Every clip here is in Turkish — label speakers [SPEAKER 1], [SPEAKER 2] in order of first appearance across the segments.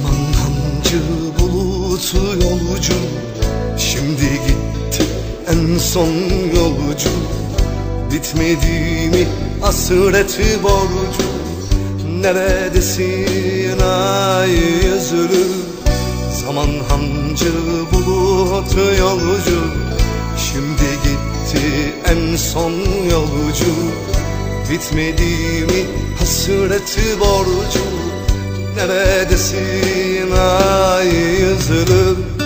[SPEAKER 1] hancı bulutu yolcu. Şimdi gitti en son yolcu. Bitmedi mi hasreti borcu. Neredesin ay yüzlü? Zaman hancı bulut yolcu. Şimdi gitti en son yolcu. Bitmedi mi hasreti borcu Neredesin ay yüzlüm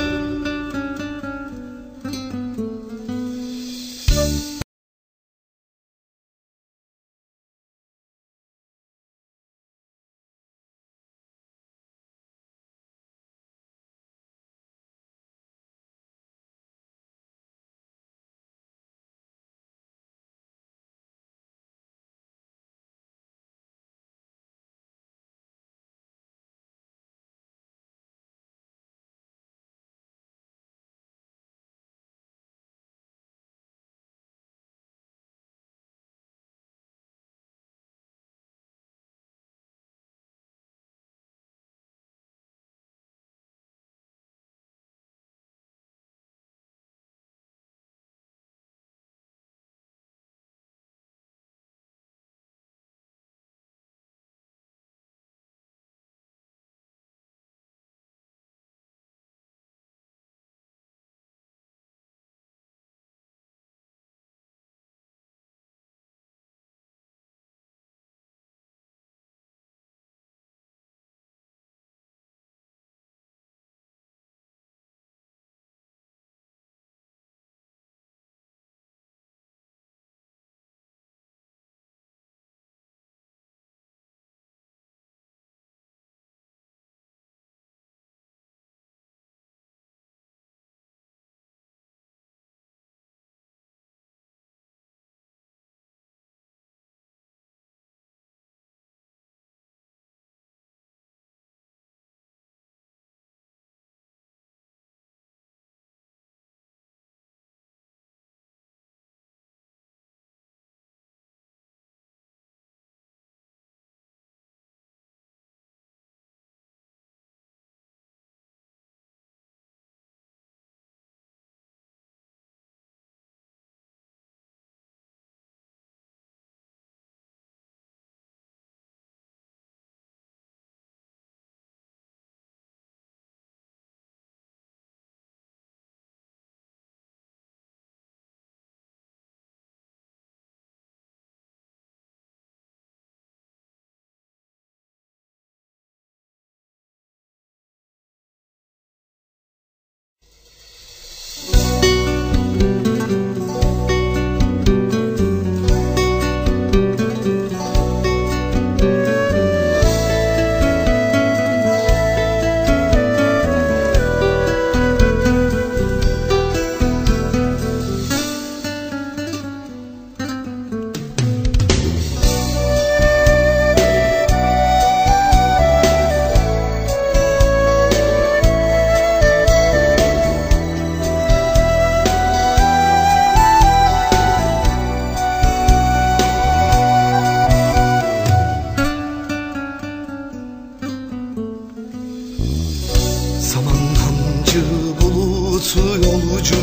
[SPEAKER 1] Saman hancı bulutu yolcu.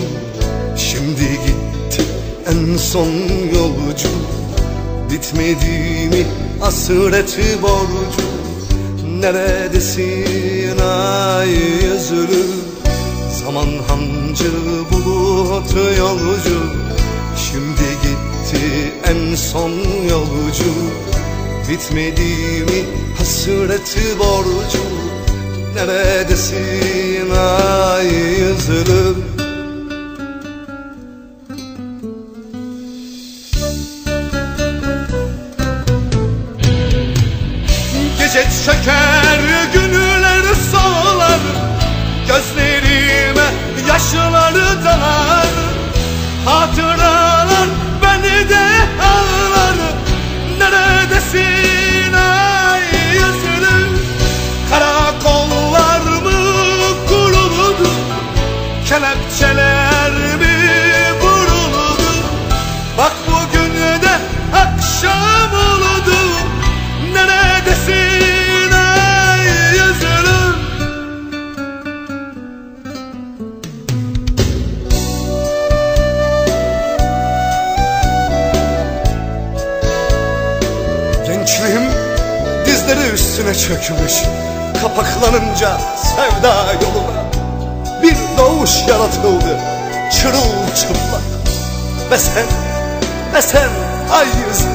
[SPEAKER 1] Şimdi gitti en son yolcu. Bitmedi mi hasreti borcu. Neredesin ay yüzlü Zaman hancı bulutu yolcu. Şimdi gitti en son yolcu. Bitmedi mi hasreti borcu Neredesin ay yüzlüm? Gece çeker günler solar Gözlerime yaşları dalar. Hatıralar beni de ağlar. Neredesin Üzerime çökmüş kapaklanınca sevda yoluna. Bir doğuş yaratıldı çırılçıplak. Ve sen, ve sen ay yüzlü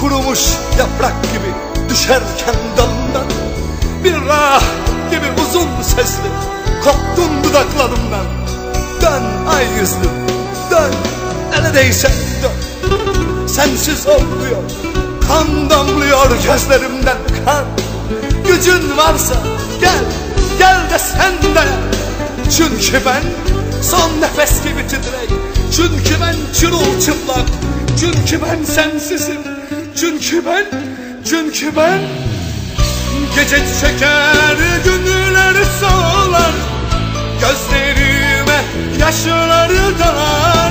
[SPEAKER 1] Kurumuş yaprak gibi düşerken dalından Bir rah gibi uzun sesli koptun dudaklarımdan. Dön ay yüzlüm dön neredeysen dön. Sensiz olmuyor Kan damlıyor gözlerimden kan. Gücün varsa gel Gel de sen de. Çünkü ben son nefes gibi titrek. Çünkü ben çırılçıplak. Çünkü ben sensizim. Çünkü ben Çünkü ben. Gece çeker günleri sağlar Gözlerime yaşları dalar.